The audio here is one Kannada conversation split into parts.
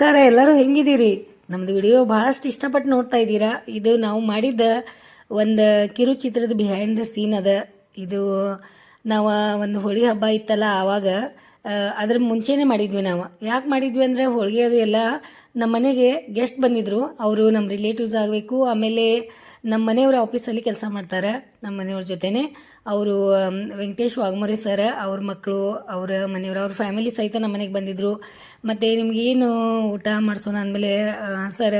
ನಮಸ್ಕಾರ, ಎಲ್ಲರೂ ಹೆಂಗಿದ್ದೀರಿ? ನಮ್ದು ವಿಡಿಯೋ ಭಾಳಷ್ಟು ಇಷ್ಟಪಟ್ಟು ನೋಡ್ತಾ ಇದ್ದೀರಾ. ಇದು ನಾವು ಮಾಡಿದ್ದ ಒಂದು ಕಿರುಚಿತ್ರದ ಬಿಹೈಂಡ್ ದ ಸೀನ್ ಅದ. ಇದು ನಾವು ಒಂದು ಹೋಳಿ ಹಬ್ಬ ಇತ್ತಲ್ಲ ಆವಾಗ ಅದ್ರ ಮುಂಚೆನೇ ಮಾಡಿದ್ವಿ ನಾವು. ಯಾಕೆ ಮಾಡಿದ್ವಿ ಅಂದರೆ ಹೋಳಿಗೆ ಅದು ಎಲ್ಲ ನಮ್ಮ ಮನೆಗೆ ಗೆಸ್ಟ್ ಬಂದಿದ್ರು. ಅವರು ನಮ್ಮ ರಿಲೇಟಿವ್ಸ್ ಆಗಬೇಕು, ಆಮೇಲೆ ನಮ್ಮ ಮನೆಯವರ ಆಫೀಸಲ್ಲಿ ಕೆಲಸ ಮಾಡ್ತಾರೆ, ನಮ್ಮ ಮನೆಯವ್ರ ಜೊತೆನೆ. ಅವರು ವೆಂಕಟೇಶ್ ವಾಘಮೋರೆ ಸರ್, ಅವ್ರ ಮಕ್ಕಳು ಅವರ ಮನೆಯವರು, ಅವ್ರ ಫ್ಯಾಮಿಲಿ ಸಹಿತ ನಮ್ಮ ಮನೆಗೆ ಬಂದಿದ್ದರು ಮತ್ತು ಏನು ಊಟ ಮಾಡಿಸೋಣ ಅಂದಮೇಲೆ ಸರ್,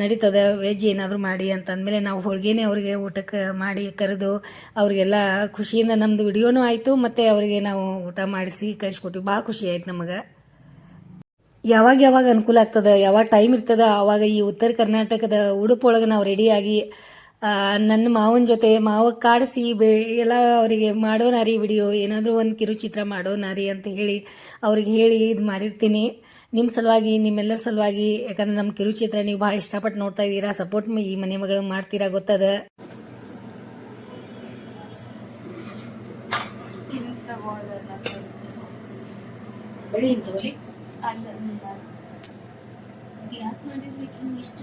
ನಡೀತದ, ವೆಜ್ ಏನಾದರೂ ಮಾಡಿ ಅಂತ ಅಂದಮೇಲೆ ನಾವು ಹೋಳಿಗೆನೇ ಅವರಿಗೆ ಊಟಕ್ಕೆ ಮಾಡಿ ಕರೆದು ಅವರಿಗೆಲ್ಲ ಖುಷಿಯಿಂದ ನಮ್ಮದು ವಿಡಿಯೋನೂ ಆಯಿತು. ಮತ್ತು ಅವರಿಗೆ ನಾವು ಊಟ ಮಾಡಿಸಿ ಕಳಿಸ್ಕೊಟ್ವಿ. ಭಾಳ ಖುಷಿ ಆಯ್ತು ನಮಗೆ. ಯಾವಾಗ ಯಾವಾಗ ಅನುಕೂಲ ಆಗ್ತದೆ, ಯಾವಾಗ ಟೈಮ್ ಇರ್ತದೆ ಆವಾಗ ಈ ಉತ್ತರ ಕರ್ನಾಟಕದ ಉಡುಪೊಳಗೆ ನಾವು ರೆಡಿಯಾಗಿ ನನ್ನ ಮಾವನ ಜೊತೆ ಮಾವ ಕಾಡಿಸಿ ಬೆ ಎಲ್ಲ ಅವರಿಗೆ ಮಾಡೋಣ ರೀ ವಿಡಿಯೋ ಏನಾದರೂ ಒಂದು ಕಿರುಚಿತ್ರ ಮಾಡೋಣ ರೀ ಅಂತ ಹೇಳಿ ಅವ್ರಿಗೆ ಹೇಳಿ ಇದು ಮಾಡಿರ್ತೀನಿ. ನಿಮ್ಮ ಸಲುವಾಗಿ ನಿಮ್ಮೆಲ್ಲರ ಸಲುವಾಗಿ ಯಾಕಂದ್ರೆ ನಮ್ಮ ಕಿರುಚಿತ್ರ ನೀವು ಭಾಳ ಇಷ್ಟಪಟ್ಟು ನೋಡ್ತಾ ಇದ್ದೀರಾ ಸಪೋರ್ಟ್ ಈ ಮನೆ ಮಗಳು ಮಾಡ್ತೀರಾ ಗೊತ್ತದ? ಇಷ್ಟ?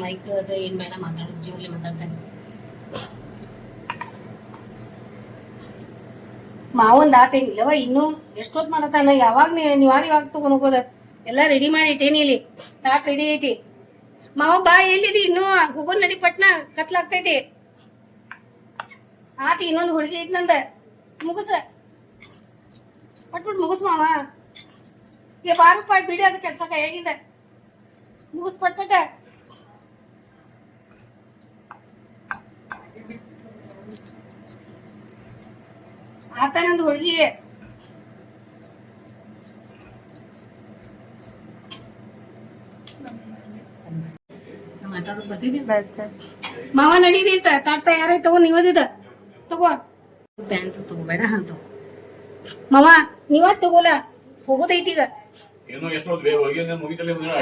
ಮೈಕ್ ಅದ ಏನ್ ಬೇಡ ಮಾತಾಡೋದು ಜೋರ್ಲೆ ಮಾತಾಡ್ತಾನೆ? ಮಾವಂದ ಆತೇನಿಲ್ಲವ ಇನ್ನು ಎಷ್ಟೊತ್ ಮಾಡತ್ತಾನ ಯಾವಾಗ ನೀವಾಗ ಇವಾಗ ತಗೊಂಡ್ ಎಲ್ಲ ರೆಡಿ ಮಾಡಿ ಇಟ್ಟೇನಿ ಇಲ್ಲಿ. ತಾಟ್ ರೆಡಿ ಐತಿ. ಮಾವ ಬಾ, ಎಲ್ಲಿದಿ ಇನ್ನು? ಹುಗುರ್ ನಡಿ, ಪಟ್ನ ಕತ್ಲಾಗ್ತೈತಿ. ಆತಿ ಇನ್ನೊಂದು ಹುಡುಗಿ ಐತಿ ನಂದ. ಮುಗಿಸ. ಪಟ್ಬಿಟ್ ಮುಗಿಸ್ ಮಾವ. ಏ ಬಾರ ರೂಪಾಯಿ ಬಿಡಿ ಅದು ಕೆಲ್ಸ ಕೈಯಾಗಿಂದ ಮುಗಿಸ್, ಪಟ್ಬಿಟ್ಟ. ಪಟ ಆತ ನಂದು ಹುಡುಗಿ. ಮಾತಾಡೋದು ಬರ್ತೀನಿ ಮಾವ ನಡೀರಿ ತಾಟ್ ತಯಾರೈತ್ ತಗೋ ನೀವದಿದ ತಗೋ. ಪ್ಯಾಂಟ್ ತಗೋಬೇಡ ಅಂತ. ಮಾವ ನೀವ ತಗೋಲ. ಹೋಗೋದೈತಿ ಈಗ.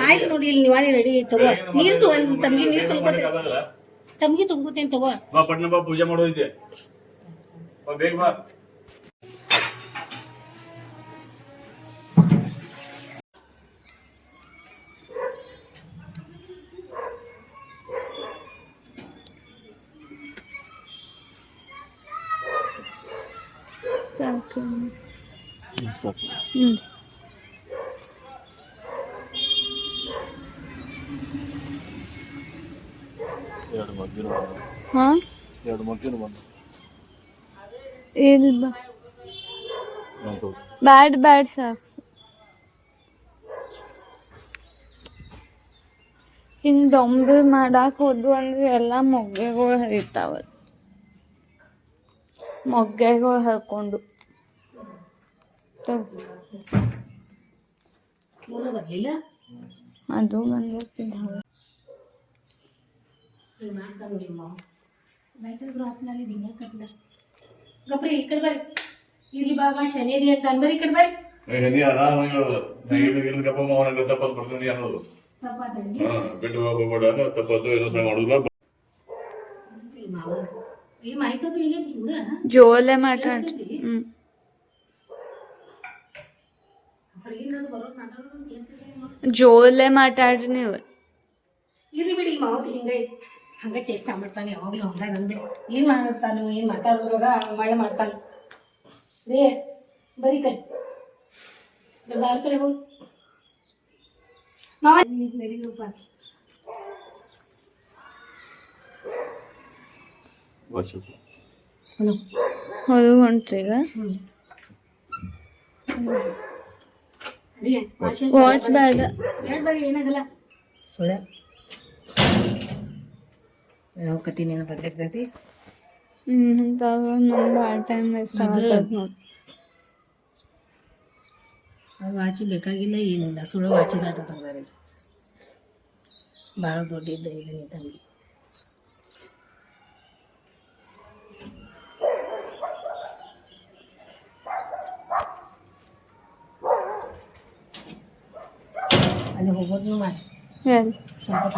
ಆಯ್ತು ನೋಡಿ ಇಲ್ಲಿ ನೀವಾನೇ ರೆಡಿ. ತಗೋ. ನೀರ್ ತಗೋ ತಮ್ಗೆ ನೀರ್ ತುಂಬ್ಕೋತೆ ತಮ್ಗೆ ತುಂಬ ತಗೋ. ಪೂಜೆ ಮಾಡೋದೈತೆ. ಬಾ ಬೇಗ ಬಾ. ಸಾಕು. ಎರಡು ಮಗ್ಗಿನ ಹಾ? ಎರಡು ಮಗ್ಗಿನ ಬಂದು. ಇಲ್ಲ ಬ್ಯಾಡ್ ಬ್ಯಾಡ್ ಸಾಕು ಹಿಂಗ್ ಡೊಂಬಿ ಮಾಡಕ್ಕೆ ಹೋದ್ವು ಅಂದ್ರೆ ಎಲ್ಲಾ ಮೊಗ್ಗೆಗಳು ಹರಿತಾವ ಮೊಗ್ಗೆಗಳು ಹಾಕೊಂಡು ಅದು ಬಂದಿರ್ತಿದ್ದಾವೆ ಗಪ್ರಿ ಈ ಕಡೆ ಬರ್ರಿ. ಇರ್ಲಿ ಬಾಬಾ ಶನಿದಿ ಅಂತ ಅನ್ಬರಿ ಈ ಕಡೆ ಬರ್ರಿ. ನೀ ಆರಾಮ ಹೇಳೋದು ಇಳಿದು ಗಪ್ಪ ಮಾವನ ತಪ್ಪತ್ತು ಬರ್ತೀನಿ ಅನ್ನೋದು. ತಪ್ಪಾದಂಗೆ ಹಾ ಬಿಟ್ಟು ಹೋಗ್ಬೇಡ ತಪ್ಪತ್ತು ಏನೋ ಈ ಹಿಂಗ ಜೋಲೆ ಮಾತಾಡ್ರಿ ಹ್ಮ್. ಜೋಲೆ ಮಾತಾಡ್ರಿ ನೀವು. ಇರ್ಲಿ ಬಿಡಿ ಈ ಮಾವತಿ ಹಿಂಗ ಹಂಗ ಚೇಷ್ಟ ಮಾಡ್ತಾನೆ ಯಾವಾಗ್ಲೂ ಹಂಗ ನಂದು ಏನ್ ಮಾಡ್ತಾನು ಏನ್ ಮಾತಾಡೋದ್ರಾಗ ಮಳೆ ಮಾಡ್ತಾನ ರೇ ಬರೀ ಕಡೆ. ಬಾರ ಕಡೆ ಹೋಗಿ. ಮಾವ ನಡೀನಪ್ಪ ಹೊರಗೆ ಹೊಂಟ್ರಿ ಈಗ. ವಾಚ್ ಬೇಡ. ಏನಾಗಲ್ಲ. ಸುಳ್ಳ ಯಾವ ಕತಿ ನೆನ ಬಂದಿರ್ತೈತಿ ಭಾಳ ಟೈಮ್ ವೇಸ್ಟ್ ಆಗತ್ತದ ನೋಡಿ. ಆ ವಾಚಿ ಬೇಕಾಗಿಲ್ಲ ಏನಿಲ್ಲ. ಸುಳ್ಳು ವಾಚಿ ದಾಟ ತಂದಾರೆ ಭಾಳ ದೊಡ್ಡ ಇದೆ ನೀ ತಂಗಿ. ಅಲ್ಲಿ ಹೋಗೋದ್ನು ಮಾಡಿ. ಸ್ವಲ್ಪ.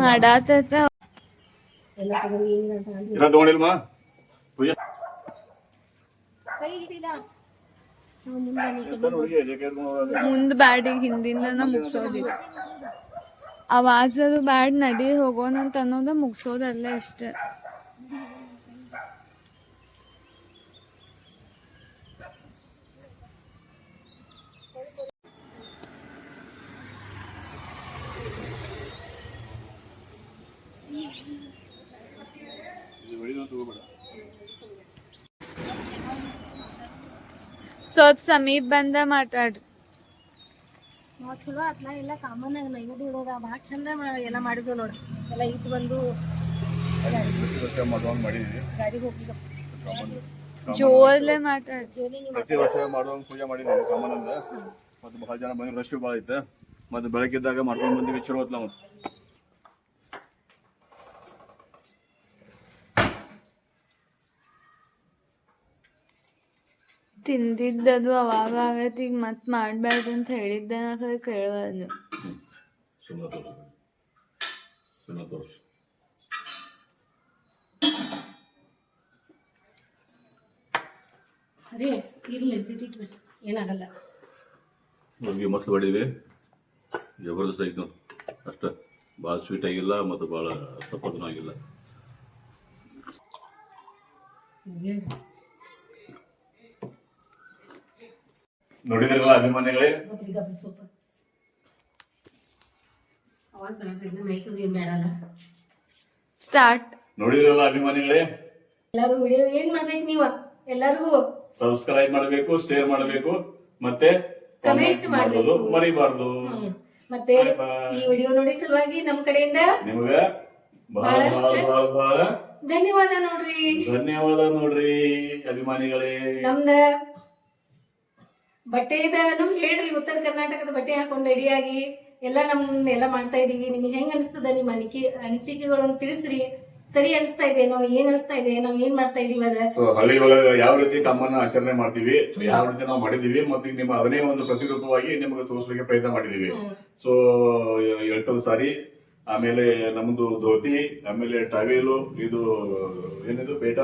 ಮಾಡಾತೈತ ಎಲ್ಲ ತಗೊಂಡು ಏನಿಲ್ಲ ಅಂತ ಮುಂದೆ ಬ್ಯಾಡ್ ಈಗ ಹಿಂದಿಂದನ ಮುಗ್ಸೋದಿಲ್ಲ. ಆವಾಜ್ ಅದು ಬ್ಯಾಡ್ ನಡಿ ಹೋಗೋಣ ಅಂತ ಅನ್ನೋದ ಮುಗ್ಸೋದಲ್ಲ ಅಷ್ಟೇ. ಸ್ವಲ್ಪ ಸಮೀಪ ಬಂದ ಮಾತಾಡ್ರಿ. ನಾವು ಚಲೋ ಆತ್ಲ ಎಲ್ಲ ಕಾಮನ್ ಆಗಿ ನೈವೇದ್ಯ ಇಡೋದ ಭಾಳ ಚಂದ ಎಲ್ಲ ಮಾಡಿದ್ವು ನೋಡು. ಎಲ್ಲ ಇಟ್ಟು ಬಂದು ಗಾಡಿ ಹೋಗಿದ್ದು ಜೋರ್ಲೆ ಮಾತಾಡ್ರಿ. ಪ್ರತಿ ವರ್ಷ ಮಾಡುವಂಗ್ ಪೂಜೆ ಮಾಡಿದೀವಿ ಕಾಮನ್ ಅಂದ ಮತ್ತೆ ಬಹಳ ಜನ ಬಂದ್ರೆ ರಶ್ ಭಾಳ ಐತೆ ಮತ್ತೆ ಬೆಳಕಿದ್ದಾಗ ಮಾಡ್ಕೊಂಡು ಬಂದಿವಿ ಚಲೋ ಹೊತ್ಲ ಮತ್ತೆ ತಿಂದಿದ್ದದು ಅವಾಗ ಆಗೈತಿ ಈಗ ಮತ್ ಮಾಡ್ಬಾರ್ದು ಅಂತ ಹೇಳಿದ್ದೆ ನಾ ಕರೆ ಕೇಳೋದು ಸುಮ್ಮನೆ ತೋರಿಸು ಸುಮ್ಮನೆ ತೋರಿಸು ಅದೇ ಇರ್ಲಿ ಇರ್ತೈತಿ ಏನಾಗಲ್ಲ. ಮಸ್ತ್ ಜಬರ್ದಸ್ತ್ ಆಯ್ತು. ಅಷ್ಟ. ಭಾಳ ಸ್ವೀಟ್ ಆಗಿಲ್ಲ ಮತ್ತು ಭಾಳ ಸಪ್ಪದನೂ ಆಗಿಲ್ಲ. ಏನು ಅಭಿಮಾನಿಗಳೇ? ಸ್ಟಾರ್ಟ್ ನೋಡಿದ್ರಲ್ಲ ಅಭಿಮಾನಿಗಳೇ? ಎಲ್ಲರೂ ವಿಡಿಯೋ ಏನ್ ಮಾಡ್ಬೇಕು ನೀವ? ಎಲ್ಲರಿಗೂ ಸಬ್ಸ್ಕ್ರೈಬ್ ಮಾಡಬೇಕು ಶೇರ್ ಮಾಡಬೇಕು ಮತ್ತೆ ಕಮೆಂಟ್ ಮಾಡಬೇಕು. ಮರಿಬಾರ್ದು. ಮತ್ತೆ. ಈ ವಿಡಿಯೋ ನೋಡಿ ಸಲುವಾಗಿ ನಮ್ ಕಡೆಯಿಂದ ನಿಮ್ಗ ಬಹಳ ಬಹಳ ಬಹಳ ಬಹಳ ಧನ್ಯವಾದ ನೋಡ್ರಿ. ಧನ್ಯವಾದ ನೋಡ್ರಿ ಅಭಿಮಾನಿಗಳೇ. ನಮ್ದ ಬಟ್ಟೆದನು ಹೇಳ್ರಿ ಉತ್ತರ ಕರ್ನಾಟಕದ ಬಟ್ಟೆ ಹಾಕೊಂಡು ರೆಡಿಯಾಗಿ ಎಲ್ಲ ನಮ್ಮನ್ನ ಎಲ್ಲ ಮಾಡ್ತಾ ಇದೀವಿ. ನಿಮಗೆ ಹೆಂಗ್ ಅನಿಸ್ತದ ನಿಮ್ಮ ಅನಿಕೆ ಅನಿಸಿಕೆಗಳನ್ನು ತಿಳಿಸ್ರಿ. ಸರಿ ಅನಿಸ್ತಾ ಇದೇನೋ ಏನ್ ಅನಿಸ್ತಾ ಇದೆ ನಾವ್ ಏನ್ ಮಾಡ್ತಾ ಇದೀವಿ ಅದ? ಸೊ ಹಳ್ಳಿ ಒಳಗ ಯಾವ ರೀತಿ ತಮ್ಮನ್ನ ಆಚರಣೆ ಮಾಡ್ತೀವಿ ಯಾವ ರೀತಿ ನಾವು ಮಾಡಿದೀವಿ ಮತ್ತೆ ನಿಮ್ಮ ಅದನ್ನೇ ಒಂದು ಪ್ರತಿರೂಪವಾಗಿ ನಿಮಗೆ ತೋರಿಸ್ಲಿಕ್ಕೆ ಪ್ರಯತ್ನ ಮಾಡಿದೀವಿ. ಸೊ ಎಳ್ಕಲ್ ಸಾರಿ ಆಮೇಲೆ ನಮ್ದು ಧೋತಿ ಆಮೇಲೆ ಟವೇಲು ಇದು ಏನಿದು ಪೇಟ?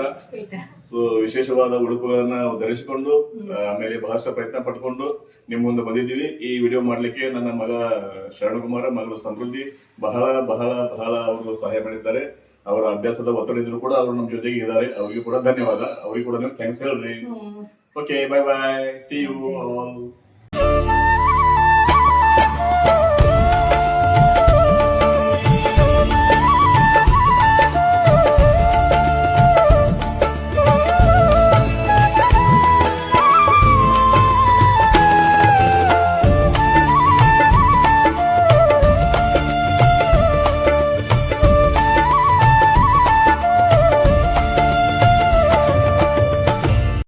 ಸೊ ವಿಶೇಷವಾದ ಉಡುಪುಗಳನ್ನ ಧರಿಸಿಕೊಂಡು ಆಮೇಲೆ ಬಹಳಷ್ಟು ಪ್ರಯತ್ನ ಪಟ್ಕೊಂಡು ನಿಮ್ ಮುಂದೆ ಬಂದಿದ್ದೀವಿ. ಈ ವಿಡಿಯೋ ಮಾಡ್ಲಿಕ್ಕೆ ನನ್ನ ಮಗ ಶರಣಕುಮಾರ ಮಗಳು ಸಮೃದ್ಧಿ ಬಹಳ ಬಹಳ ಬಹಳ ಅವರು ಸಹಾಯ ಮಾಡಿದ್ದಾರೆ. ಅವರ ಅಭ್ಯಾಸದ ಒತ್ತಡ ಇದ್ರು ಕೂಡ ಅವರು ನಮ್ಮ ಜೊತೆಗೆ ಇದ್ದಾರೆ. ಅವರಿಗೂ ಕೂಡ ಧನ್ಯವಾದ. ಅವರಿಗೂ ಕೂಡ ನೀವು ಥ್ಯಾಂಕ್ಸ್ ಹೇಳ್ರಿ. Okay bye bye see you all